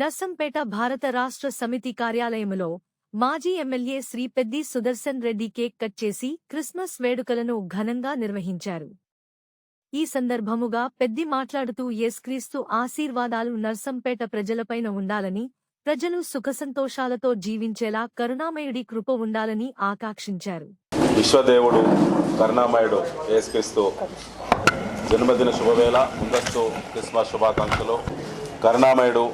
నర్సంపేట భారత రాష్ట్ర సమితి కార్యాలయములో మాజీ MLA Shri Peddi Sudarshan Reddy cake cut చేసి క్రిస్మస్ వేడుకలను ఘనంగా నిర్వహించారు. ఈ సందర్భముగా పెద్ది మాట్లాడుతూ యేస్క్రీస్తు ఆశీర్వాదాలు నర్సంపేట ప్రజలపైన ఉండాలని ప్రజలు సుఖసంతోషాలతో జీవించేలా కరుణామయుడి కృప ఉండాలని ఆకాంక్షించారు. విశ్వదేవుడు కరుణామయుడు యేసుక్రీస్తు జన్మదిన శుభవేళ ముందస్తు క్రిస్మస్ శుభాకాంక్షలు. కరుణామయుడు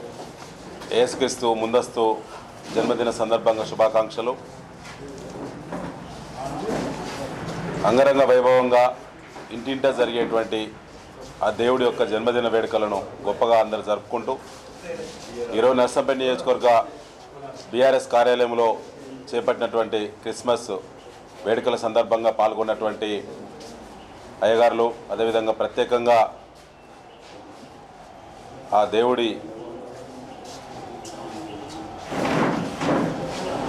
ఏసుక్రీస్తు ముందస్తు జన్మదిన సందర్భంగా శుభాకాంక్షలు. అంగరంగ వైభవంగా ఇంటింటా జరిగేటువంటి ఆ దేవుడి యొక్క జన్మదిన వేడుకలను గొప్పగా అందరు జరుపుకుంటూ ఈరోజు నర్సంపేట నియోజకవర్గ బీఆర్ఎస్ కార్యాలయంలో చేపట్టినటువంటి క్రిస్మస్ వేడుకల సందర్భంగా పాల్గొన్నటువంటి అయ్యగారులు అదేవిధంగా ప్రత్యేకంగా ఆ దేవుడి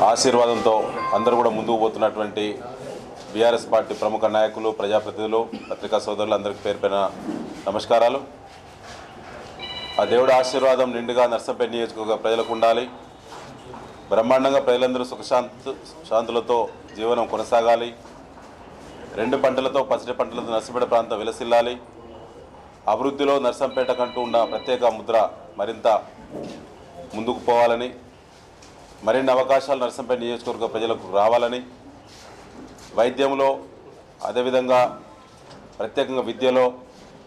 ఆశీర్వాదంతో అందరూ కూడా ముందుకు పోతున్నటువంటి బీఆర్ఎస్ పార్టీ ప్రముఖ నాయకులు ప్రజాప్రతినిధులు పత్రికా సోదరులు అందరికీ పేరుపైన నమస్కారాలు. ఆ దేవుడి ఆశీర్వాదం నిండుగా నర్సంపేట నియోజకవర్గ ప్రజలకు ఉండాలి. బ్రహ్మాండంగా ప్రజలందరూ సుఖశాంతి శాంతులతో జీవనం కొనసాగాలి. రెండు పంటలతో పసిడి పంటలతో నర్సంపేట ప్రాంతం విలసిల్లాలి. అభివృద్ధిలో నర్సంపేట కంటూ ఉన్న ప్రత్యేక ముద్ర మరింత ముందుకు పోవాలని మరిన్ని అవకాశాలు నర్సంపేట నియోజకవర్గ ప్రజలకు రావాలని వైద్యంలో అదేవిధంగా ప్రత్యేకంగా విద్యలో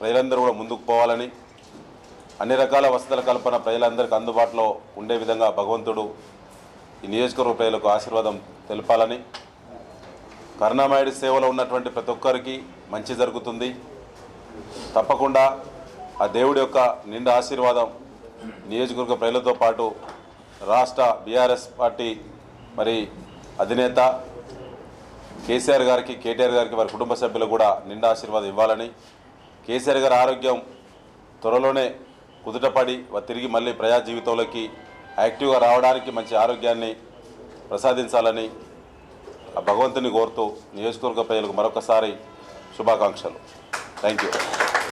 ప్రజలందరూ కూడా ముందుకు పోవాలని అన్ని రకాల వసతుల కల్పన ప్రజలందరికీ అందుబాటులో ఉండే విధంగా భగవంతుడు ఈ నియోజకవర్గ ప్రజలకు ఆశీర్వాదం తెలపాలని కరుణామాయుడి సేవలో ఉన్నటువంటి ప్రతి ఒక్కరికి మంచి జరుగుతుంది. తప్పకుండా ఆ దేవుడి యొక్క నిండా ఆశీర్వాదం నియోజకవర్గ ప్రజలతో పాటు రాష్ట్ర బీఆర్ఎస్ పార్టీ మరి అధినేత కేసీఆర్ గారికి కేటీఆర్ గారికి వారి కుటుంబ సభ్యులు కూడా నిండా ఆశీర్వాదం ఇవ్వాలని కేసీఆర్ గారి ఆరోగ్యం త్వరలోనే కుదుటపడి తిరిగి మళ్ళీ ప్రజా జీవితంలోకి యాక్టివ్గా రావడానికి మంచి ఆరోగ్యాన్ని ప్రసాదించాలని ఆ భగవంతుని కోరుతూ నియోజకవర్గ ప్రజలకు మరొకసారి శుభాకాంక్షలు. Thank you.